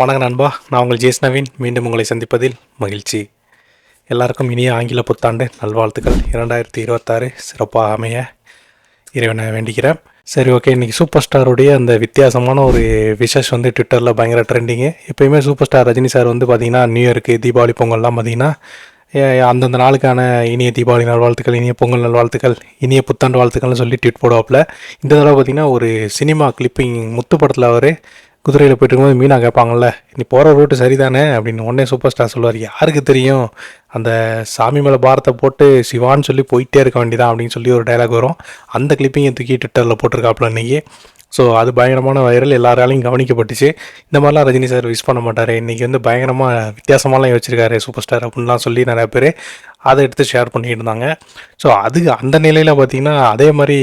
வணக்கம் நண்பா. நான் உங்கள் ஜேஸ் நவீன். மீண்டும் உங்களை சந்திப்பதில் மகிழ்ச்சி. எல்லாருக்கும் இனிய ஆங்கில புத்தாண்டு நல்வாழ்த்துக்கள். இரண்டாயிரத்தி இருபத்தாறு சிறப்பாக அமைய இறைவனை வேண்டிக்கிறேன் சரி ஓகே இன்றைக்கி சூப்பர் ஸ்டாருடைய அந்த வித்தியாசமான ஒரு விஷஸ் வந்து ட்விட்டரில் பயங்கர ட்ரெண்டிங்கு எப்பயுமே சூப்பர் ஸ்டார் ரஜினி சார் வந்து பார்த்திங்கன்னா நியூ இயருக்கு தீபாவளி பொங்கல்லாம் பார்த்திங்கன்னா அந்தந்த நாளுக்கான இனிய தீபாவளி நல்வாழ்த்துக்கள் இனிய பொங்கல் நல்வாழ்த்துக்கள் இனிய புத்தாண்டு வாழ்த்துக்கள்னு சொல்லி ட்வீட் போடுவாப்பில் இந்த தடவை பார்த்திங்கன்னா ஒரு சினிமா கிளிப்பிங் முத்து படத்தில் அவர் குதிரையில் போயிட்டு இருக்கும்போது மீனா கேட்பாங்கல்ல நீ போகிற ரூட்டு சரிதானே? அப்படின்னு உடனே சூப்பர் ஸ்டார் சொல்லுவார். யாருக்கு தெரியும்? அந்த சாமி மேலே பாரத்தை போட்டு சிவான்னு சொல்லி போயிட்டே இருக்க வேண்டியதான் அப்படின்னு சொல்லி ஒரு டைலாக் வரும். அந்த கிளிப்பிங்கை தூக்கி ட்விட்டரில் போட்டிருக்காப்புல இன்றைக்கி ஸோ அது பயங்கரமான வைரல் எல்லாராலையும் கவனிக்கப்பட்டுச்சு. இந்த மாதிரிலாம் ரஜினி சார் விஷ் பண்ண மாட்டார். இன்றைக்கி வந்து பயங்கரமாக வித்தியாசமாலாம் யோசிச்சிருக்காரு சூப்பர் ஸ்டார் அப்படின்லாம் சொல்லி நிறையா பேர் அதை எடுத்து ஷேர் பண்ணிட்டு இருந்தாங்க. ஸோ அது அந்த நிலையில் பார்த்தீங்கன்னா அதே மாதிரி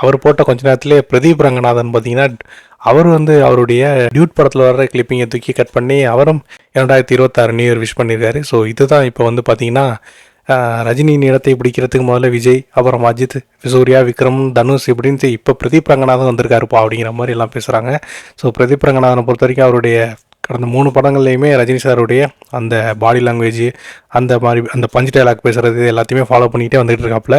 அவர் போட்ட கொஞ்ச நேரத்திலே பிரதீப் ரங்கநாதன் பார்த்தீங்கன்னா அவர் வந்து அவருடைய டியூட் படத்தில் வர்ற கிளிப்பிங்கை தூக்கி கட் பண்ணி அவரும் இரண்டாயிரத்தி இருபத்தாறு நியூ இயர் விஷ் பண்ணியிருக்காரு ஸோ இதுதான் இப்போ வந்து பார்த்தீங்கன்னா ரஜினியின் இடத்தை பிடிக்கிறதுக்கு முதல்ல விஜய் அப்புறம் அஜித் சூர்யா விக்ரம் தனுஷ் இப்படின்ட்டு இப்போ பிரதீப் ரங்கநாதன் வந்திருக்காருப்பா அப்படிங்கிற மாதிரி எல்லாம் பேசுகிறாங்க ஸோ பிரதீப் ரங்கநாதனை பொறுத்த வரைக்கும் அவருடைய கடந்த மூணு படங்கள்லையுமே ரஜினி சாருடைய அந்த பாடி லாங்குவேஜ் அந்த மாதிரி அந்த பஞ்ச் டைலாக் பேசுகிறது எல்லாத்தையுமே ஃபாலோ பண்ணிகிட்டே வந்துட்டு இருக்காப்புல.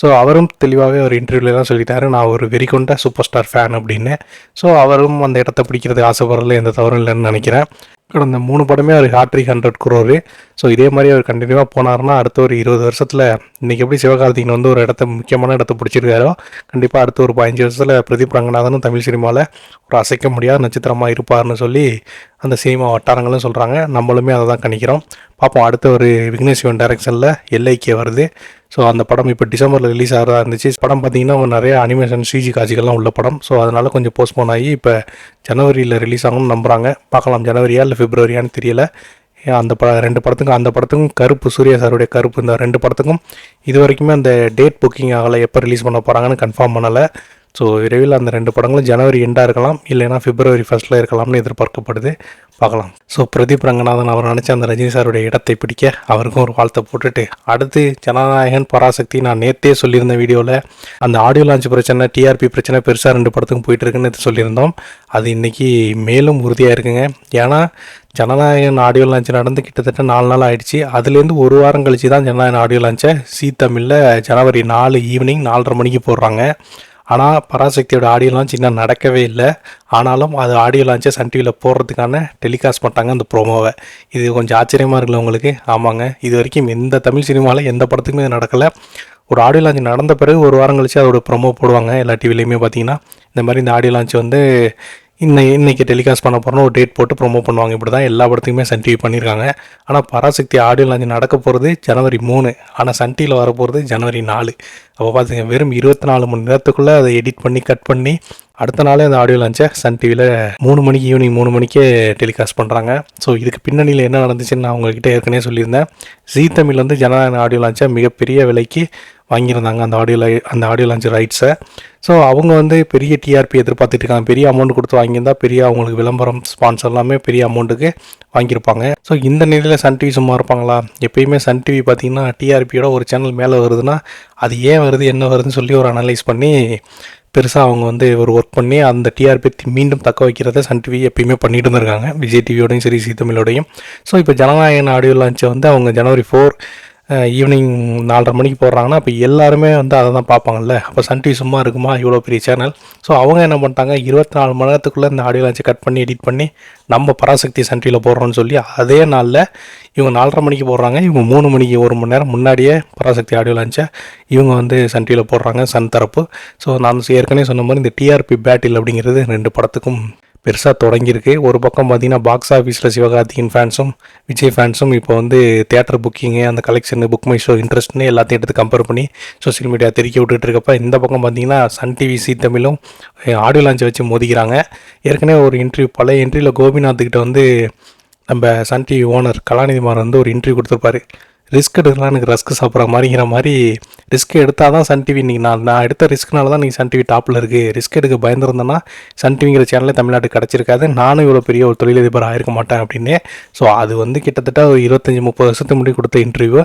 ஸோ அவரும் தெளிவாகவே ஒரு இன்டர்வியூலாம் சொல்லிட்டாரு நான் ஒரு வெறி கொண்ட சூப்பர் ஸ்டார் ஃபேன் அப்படின்னு. ஸோ அவரும் அந்த இடத்த பிடிக்கிறதுக்கு ஆசைப்படுறதுல எந்த தவறும் இல்லைன்னு நினைக்கிறேன். கடந்த மூணு படமே அவர் hat trick hundred crore so இதே மாதிரி அவர் கண்டினியூவாக போனார்னா அடுத்த ஒரு இருபது வருஷத்தில் இன்றைக்கி எப்படி சிவகார்த்திகன் வந்து ஒரு இடத்த முக்கியமான இடத்த பிடிச்சிருக்காரோ கண்டிப்பாக அடுத்த ஒரு பதினஞ்சு வருஷத்தில் பிரதீப் ரங்கநாதனும் தமிழ் சினிமாவில் ஒரு அசைக்க முடியாத நட்சத்திரமாக இருப்பார்னு சொல்லி அந்த சினிமா வட்டாரங்களும் சொல்கிறாங்க நம்மளுமே அதை தான் கணிக்கிறோம். பார்ப்போம் அடுத்த ஒரு விக்னேஷ் சிவன் டைரக்ஷனில் எல்ஐக்கே வருது. ஸோ அந்த படம் இப்போ டிசம்பரில் ரிலீஸ் ஆகிறதா இருந்துச்சு. படம் பார்த்தீங்கன்னா நிறைய அனிமேஷன் சிஜி காட்சிகள்லாம் உள்ள படம். ஸோ அதனால் கொஞ்சம் போஸ்ட்போன் ஆகி இப்போ ஜனவரியில் ரிலீஸ் ஆகும்னு நம்புகிறாங்க பார்க்கலாம் ஜனவரியா இல்லை பிப்ரவரியான்னு தெரியல. ஏன் அந்த ப ரெண்டு படத்துக்கும் அந்த படத்துக்கும் கருப்பு சூர்யா சாருடைய கருப்பு இந்த ரெண்டு படத்துக்கும் இது வரைக்குமே அந்த டேட் புக்கிங் ஆகலை. எப்போ ரிலீஸ் பண்ண போகிறாங்கன்னு கன்ஃபார்ம் பண்ணலை. ஸோ விரைவில் அந்த ரெண்டு படங்களும் ஜனவரி எண்டாக இருக்கலாம் இல்லைன்னா பிப்ரவரி ஃபர்ஸ்ட்டில் இருக்கலாம்னு எதிர்பார்க்கப்படுது. பார்க்கலாம். ஸோ பிரதீப் ரங்கநாதன் அவர் நினச்ச அந்த ரஜினி சாருடைய இடத்தை பிடிக்க அவருக்கும் ஒரு வாழ்த்தை போட்டுட்டு அடுத்து ஜனநாயகன் பராசக்தி நான் நேத்தே சொல்லியிருந்த வீடியோவில் அந்த ஆடியோ லான்ச் பிரச்சனை டிஆர்பி பிரச்சனை பெருசாக ரெண்டு படத்துக்கும் போயிட்டு இருக்குன்னு சொல்லியிருந்தோம். அது இன்னைக்கு மேலும் உறுதியாக இருக்குங்க. ஏன்னா ஜனநாயகன் ஆடியோ லான்ச் நடந்து கிட்டத்தட்ட நாலு நாள் ஆயிடுச்சு. அதுலேருந்து ஒரு வாரம் கழிச்சு தான் ஜனநாயகன் ஆடியோ லான்ச்சை சி தமிழில் ஜனவரி நாலு ஈவினிங் நாலரை மணிக்கு போடுறாங்க. ஆனால் பராசக்தியோட ஆடியோ லான்ச் இன்னும் நடக்கவே இல்லை. ஆனாலும் அது ஆடியோ லான்ச்சை சன் டிவியில் போடுறதுக்கான டெலிகாஸ்ட் பண்ணிட்டாங்க அந்த ப்ரோமோவை இது கொஞ்சம் ஆச்சரியமாக இருக்குல்ல உங்களுக்கு? ஆமாங்க. இது வரைக்கும் எந்த தமிழ் சினிமாவில் எந்த படத்துக்குமே இது நடக்கலை. ஒரு ஆடியோ லான்ச் நடந்த பிறகு ஒரு வாரம் கழிச்சு அதோட ப்ரோமோ போடுவாங்க. எல்லா டிவிலையுமே பார்த்தீங்கன்னா இந்த மாதிரி இந்த ஆடியோ லான்ச் வந்து இன்னை இன்றைக்கி டெலிகாஸ்ட் பண்ண போகிறோம் ஒரு டேட் போட்டு ப்ரோமோ பண்ணுவாங்க. இப்படி தான் எல்லா படத்துக்குமே சன் டிவி பண்ணியிருக்காங்க ஆனால் பராசக்தி ஆடியோ லான்ச் நடக்க போகிறது ஜனவரி மூணு. ஆனால் சன் டிவியில் வரப்போகிறது ஜனவரி நாலு. அப்போ பார்த்துங்க வெறும் இருபத்தி நாலு மணி நேரத்துக்குள்ளே அதை எடிட் பண்ணி கட் பண்ணி அடுத்த நாளே அந்த ஆடியோ லான்ச்சை சன் டிவியில் மூணு மணிக்கு ஈவினிங் மூணு மணிக்கே டெலிகாஸ்ட் பண்ணுறாங்க ஸோ இதுக்கு பின்னணியில் என்ன நடந்துச்சுன்னு நான் உங்ககிட்ட ஏற்கனவே சொல்லியிருந்தேன். ஜீ தமிழ் வந்து ஜனநாயக ஆடியோ லான்ச்சை மிகப்பெரிய விலைக்கு வாங்கியிருந்தாங்க அந்த ஆடியோ லை அந்த ஆடியோ லான்ச் ரைட்ஸை ஸோ அவங்க வந்து பெரிய டிஆர்பி எதிர்பார்த்துட்டு இருக்காங்க. பெரிய அமௌண்ட் கொடுத்து வாங்கியிருந்தா பெரிய அவங்களுக்கு விளம்பரம் ஸ்பான்சர் எல்லாமே பெரிய அமௌண்ட்டுக்கு வாங்கியிருப்பாங்க. ஸோ இந்த நிலையில் சன் டிவி சும்மா இருப்பாங்களா? எப்பயுமே சன் டிவி பார்த்தீங்கன்னா டிஆர்பியோட ஒரு சேனல் மேலே வருதுன்னா அது ஏன் வருது என்ன வருதுன்னு சொல்லி ஒரு அனலைஸ் பண்ணி பெருசாக அவங்க வந்து ஒரு ஒர்க் பண்ணி அந்த டிஆர்பி மீண்டும் தக்க வைக்கிறத சன் டிவி எப்பயுமே பண்ணிட்டு இருந்திருக்காங்க. விஜய் டிவியோடையும் சரி சி தமிழோடையும். ஸோ இப்போ ஜனநாயகன் ஆடியோ லான்ச்சை வந்து அவங்க ஜனவரி ஃபோர் ஈவினிங் நாலரை மணிக்கு போடுறாங்கன்னா அப்போ எல்லாருமே வந்து அதை தான் பார்ப்பாங்கல்ல. அப்போ சன் டிவி சும்மா இருக்குமா? இவ்வளோ பெரிய சேனல் ஸோ அவங்க என்ன பண்ணிட்டாங்க இருபத்தி நாலு மணி நேரத்துக்குள்ளே இந்த ஆடியோ லான்ச்சை கட் பண்ணி எடிட் பண்ணி நம்ம பராசக்தி சன் டிவியில் போடுறோன்னு சொல்லி அதே நாளில் இவங்க நாலரை மணிக்கு போடுறாங்க. இவங்க மூணு மணிக்கு ஒரு மணி நேரம் முன்னாடியே பராசக்தி ஆடியோ லான்ச்சை இவங்க வந்து சன் டிவியில் போடுறாங்க சன் தரப்பு. ஸோ நான் ஏற்கனவே சொன்ன மாதிரி இந்த டிஆர்பி பேட்டில் அப்படிங்கிறது ரெண்டு படத்துக்கும் பெருசாக தொடங்கியிருக்கு. ஒரு பக்கம் பார்த்தீங்கன்னா பாக்ஸ் ஆஃபீஸில் சிவகார்த்திகேயன் ஃபேன்ஸும் விஜய் ஃபேன்ஸும் இப்போ வந்து தேட்டர் புக்கிங்கு அந்த கலெக்ஷனு புக் மை ஷோ இன்ட்ரெஸ்ட்னு எல்லாத்தையும் எடுத்து கம்பேர் பண்ணி சோஷியல் மீடியா தெரிக்க விட்டுட்டு இருக்கப்ப இந்த பக்கம் பார்த்தீங்கன்னா சன் டிவி சி தமிழும் ஆடியோ லான்ச்சை வச்சு மோதிக்கிறாங்க. ஏற்கனவே ஒரு இன்டர்வியூ பழைய இன்டர்வியூவில் கோபிநாத்துக்கிட்ட வந்து நம்ம சன் டிவி ஓனர் கலாநிதிமார் வந்து ஒரு இன்டர்வியூ கொடுத்துருப்பாரு. ரிஸ்க் எடுக்கலாம் எனக்கு ரஸ்க் சாப்பிட்ற மாதிரிங்கிற மாதிரி ரிஸ்க் எடுத்தால் தான் சன் டிவி இன்றைக்கி நான் நான் எடுத்த ரிஸ்க்னால தான் நீங்கள் சன் டிவி டாப்பில் இருக்குது ரிஸ்க் எடுக்க பயந்துருந்தேன்னா சன் டிவிங்கிற சேனலே தமிழ்நாட்டுக்கு கிடச்சிருக்காது. நானும் இவ்வளோ பெரிய ஒரு தொழிலதிபர் ஆயிருக்க மாட்டேன் அப்படின்னு. ஸோ அது வந்து கிட்டத்தட்ட ஒரு இருபத்தஞ்சி முப்பது வருஷத்துக்கு முன்னாடி கொடுத்த இன்டர்வியூ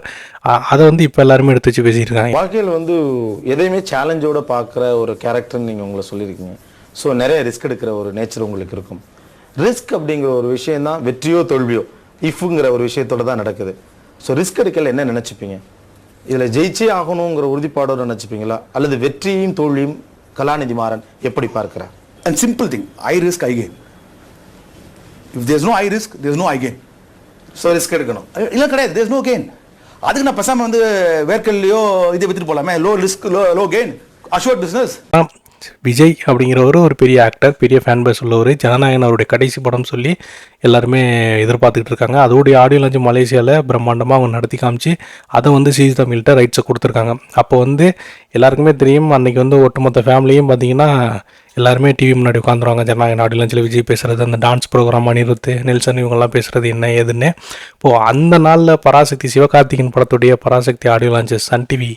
அதை வந்து இப்போ எல்லாருமே எடுத்து வச்சு பேசியிருக்காங்க. வாழ்க்கையில் வந்து எதையுமே சேலஞ்சோட பார்க்குற ஒரு கேரக்டர்னு நீங்கள் உங்களை சொல்லியிருக்கீங்க. ஸோ நிறைய ரிஸ்க் எடுக்கிற ஒரு நேச்சர் உங்களுக்கு இருக்கும். ரிஸ்க் அப்படிங்கிற ஒரு விஷயம் தான் வெற்றியோ தோல்வியோ இஃப்ங்கிற ஒரு விஷயத்தோட தான் நடக்குது. ஸோ ரிஸ்க் எடுக்கல என்ன நினச்சிப்பீங்க? இதுல ஜெயிச்சே ஆகணுங்கிற உறுதிப்பாடோட நினைச்சுப்பீங்களா? அல்லது வெற்றியும் தோல்வியும் கலாநிதி மாறன் எப்படி பார்க்கிறார்? And simple thing, I risk, I gain. If there's no I risk, there's no I gain. So risk எடுக்கணும். இல்லை கிடையாது. There's no gain. அதுக்கு நான் பேசாம வந்து வேர்க்கல்லையோ இதை வித்துட்டு போலாமே. Low risk low low gain assured business Vijay அப்படிங்கிறவர் ஒரு பெரிய ஆக்டர் பெரிய ஃபேன் பேஸ் உள்ளவர் ஜனநாயகன் அவருடைய கடைசி படம் சொல்லி எல்லாருமே எதிர்பார்த்துக்கிட்டு இருக்காங்க. அதோடைய ஆடியோ லான்ச் மலேசியாவில் பிரம்மாண்டமாக அவங்க நடத்தி காமிச்சு அதை வந்து சிஜி தமிழ்கிட்ட ரைட்ஸை கொடுத்துருக்காங்க. அப்போ வந்து எல்லாருக்குமே தெரியும் அன்னைக்கு வந்து ஒட்டுமொத்த ஃபேமிலியும் பார்த்தீங்கன்னா எல்லாருமே டிவி முன்னாடி உட்காந்துருவாங்க. ஜனநாயகன் ஆடியோ லஞ்சில் விஜய் பேசுகிறது அந்த டான்ஸ் ப்ரோக்ராம் அனிருத்து நெல்சன் இவங்கெல்லாம் பேசுகிறது என்ன ஏதுன்னு. இப்போது அந்த நாளில் பராசக்தி சிவகார்த்திகேயன் படத்துடைய Parasakthi audio launch Sun TV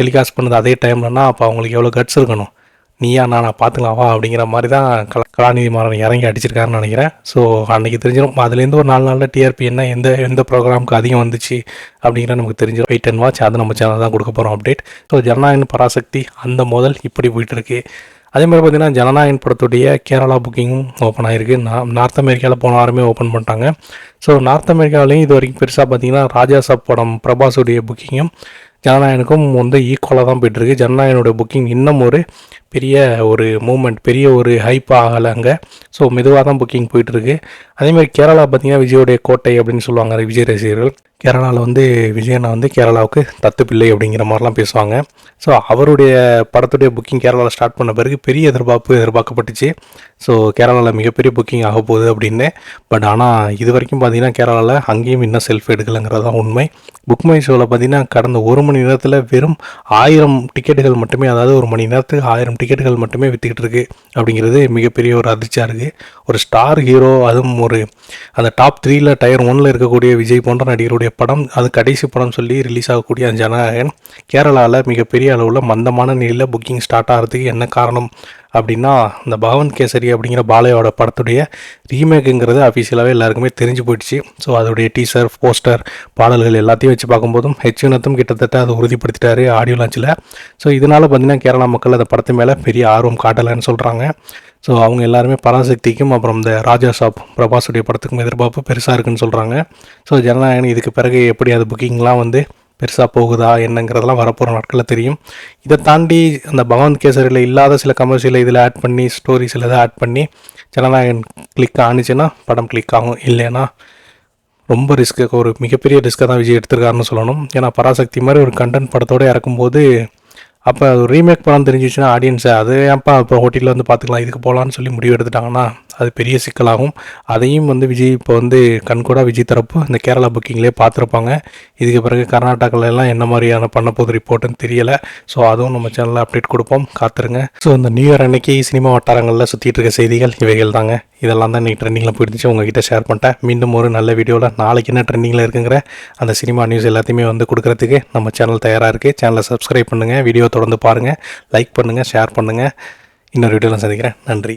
telecast பண்ணது அதே டைம்லன்னா அப்போ அவங்களுக்கு எவ்வளோ கட்ஸ் இருக்கணும். நீயா நானா பார்த்துக்கலாம் வா அப்படிங்கிற மாதிரி தான் கலா கலாநிதி மாறன் இறங்கி அடிச்சிருக்காருன்னு நினைக்கிறேன். ஸோ அன்றைக்கி தெரிஞ்சிடும் அதுலேருந்து ஒரு நாலு நாளில் டிஆர்பி என்ன எந்த எந்த ப்ரோக்ராமுக்கு அதிகம் வந்துச்சு அப்படிங்கிற நமக்கு தெரிஞ்சிடும் வெயிட் அண்ட் வாட்ச் அது நம்ம சேனல் தான் கொடுக்க போகிறோம் அப்டேட் ஸோ ஜனநாயகன் பராசக்தி அந்த முதல் இப்படி போயிட்டுருக்கு. அதே மாதிரி பார்த்தீங்கன்னா ஜனநாயகன் படத்துடைய கேரளா புக்கிங்கும் ஓப்பன் ஆகிருக்கு நான் நார்த் அமெரிக்காவில் போன வாரமே ஓப்பன் பண்ணிட்டாங்க. ஸோ நார்த் அமெரிக்காவிலையும் இது வரைக்கும் பெருசாக பார்த்தீங்கன்னா ராஜா சப் படம் பிரபாஸுடைய புக்கிங்கும் ஜனநாயகனுக்கும் வந்து ஈக்குவலாக தான் போயிட்டுருக்கு. ஜனநாயகனுடைய புக்கிங் இன்னும் ஒரு பெரிய ஒரு மூமெண்ட் பெரிய ஒரு ஹைப் ஆகலை அங்கே ஸோ மெதுவாக தான் புக்கிங் போயிட்டுருக்கு. அதேமாதிரி கேரளா பார்த்தீங்கன்னா விஜயோடைய கோட்டை அப்படின்னு சொல்லுவாங்க. விஜய் ரசிகர்கள். கேரளாவில் வந்து விஜயண்ணா வந்து கேரளாவுக்கு தத்து பிள்ளை அப்படிங்கிற மாதிரிலாம் பேசுவாங்க. ஸோ அவருடைய படத்துடைய புக்கிங் கேரளாவில் ஸ்டார்ட் பண்ண பிறகு பெரிய எதிர்பார்ப்பு எதிர்பார்க்கப்பட்டுச்சு. ஸோ கேரளாவில் மிகப்பெரிய புக்கிங் ஆக போகுது அப்படின்னு. பட் ஆனால் இது வரைக்கும் பார்த்தீங்கன்னா கேரளாவில் அங்கேயும் இன்னும் செல்ஃப் எடுக்கலைங்கிறது தான் உண்மை. புக் மை ஷோவில் பார்த்தீங்கன்னா கடந்த ஒரு மணி நேரத்தில் வெறும் ஆயிரம் டிக்கெட்டுகள் மட்டுமே அதாவது ஒரு மணி நேரத்துக்கு ஆயிரம் டிக்கெட்டுகள் மட்டுமே விற்றுக்கிட்டு இருக்குது அப்படிங்கிறது மிகப்பெரிய ஒரு அதிர்ச்சியாக இருக்குது ஒரு ஸ்டார் ஹீரோ அதுவும் ஒரு அந்த டாப் த்ரீயில் டயர் ஒன்ல இருக்கக்கூடிய விஜய் போன்ற நடிகருடைய படம் அது கடைசி படம் சொல்லி ரிலீஸ் ஆகக்கூடிய அந்த ஜனநாயகன் கேரளாவில் மிகப்பெரிய அளவில் மந்தமான நிலையில் புக்கிங் ஸ்டார்ட் ஆகிறதுக்கு என்ன காரணம்? அப்படின்னா இந்த பகவந்த் கேசரி அப்படிங்கிற பாலையோட படத்துடைய ரீமேக்குங்கிறது அஃபீஷியலாகவே எல்லாருக்குமே தெரிஞ்சு போயிடுச்சு. ஸோ அதோடைய டீசர் போஸ்டர் பாடல்கள் எல்லாத்தையும் வச்சு பார்க்கும்போதும் ஹெச் வினத்தும் கிட்டத்தட்ட அதை உறுதிப்படுத்திட்டாரு ஆடியோ லான்ச்சில் ஸோ இதனால் பார்த்தீங்கன்னா கேரளா மக்கள் அந்த படத்து மேலே பெரிய ஆர்வம் காட்டலைன்னு சொல்கிறாங்க ஸோ அவங்க எல்லாருமே பராசக்திக்கும் அப்புறம் இந்த ராஜா ஷாப் பிரபாஸுடைய படத்துக்கும் எதிர்பார்ப்பு பெருசாக இருக்குன்னு சொல்கிறாங்க ஸோ ஜனநாயகன் இதுக்கு பிறகு எப்படி அது புக்கிங்லாம் வந்து பெருசாக போகுதா என்னங்கிறதெல்லாம் வரப்போகிற நாட்களில் தெரியும். இதை தாண்டி அந்த பகவந்த் கேசரியில் இல்லாத சில கமர்ஷியலை இதில் ஆட் பண்ணி ஸ்டோரிஸ் இதை ஆட் பண்ணி ஜனநாயகன் கிளிக் ஆணுச்சுன்னா படம் கிளிக் ஆகும். இல்லைன்னா ரொம்ப ரிஸ்க்கு ஒரு மிகப்பெரிய ரிஸ்க்காக தான் விஜய் எடுத்திருக்காருன்னு சொல்லணும். ஏன்னா பராசக்தி மாதிரி ஒரு கண்டென்ட் படத்தோடு இறக்கும்போது அப்போ அது ரீமேக் படம் தெரிஞ்சிச்சுன்னா ஆடியன்ஸை அது ஏன்ப்பா இப்போ ஹோட்டலில் வந்து பார்த்துக்கலாம் இதுக்கு போகலான்னு சொல்லி முடிவு எடுத்துட்டாங்கன்னா அது பெரிய சிக்கலாகும். அதையும் வந்து விஜய் இப்போ வந்து கண்கூடா விஜய் தரப்பு அந்த கேரளா புக்கிங்லேயே பார்த்துருப்பாங்க இதுக்கு பிறகு கர்நாடகாவில் எல்லாம் என்ன மாதிரியான பண்ண போகுது ரிப்போர்ட்டுன்னு தெரியலை. ஸோ அதுவும் நம்ம சேனலில் அப்டேட் கொடுப்போம். காத்துருங்க. ஸோ இந்த நியூ இயர் அன்னைக்கு சினிமா வட்டாரங்களில் சுற்றிட்டு இருக்க செய்திகள் இவைகள் தாங்க. இதெல்லாம் தான் இன்றைக்கி ட்ரெண்டிங்கில் போயிருந்துச்சு உங்ககிட்ட ஷேர் பண்ணிட்டேன். மீண்டும் ஒரு நல்ல வீடியோவில் நாளைக்கு என்ன ட்ரெண்டிங்கில் இருக்குங்கிற அந்த சினிமா நியூஸ் எல்லாத்தையுமே வந்து கொடுக்குறதுக்கு நம்ம சேனல் தயாராக இருக்குது சேனலை சப்ஸ்கிரைப் பண்ணுங்கள் வீடியோ தொடர்ந்து பாருங்கள் லைக் பண்ணுங்கள் ஷேர் பண்ணுங்கள் இன்னொரு வீடியோவில் சந்திக்கிறேன். நன்றி.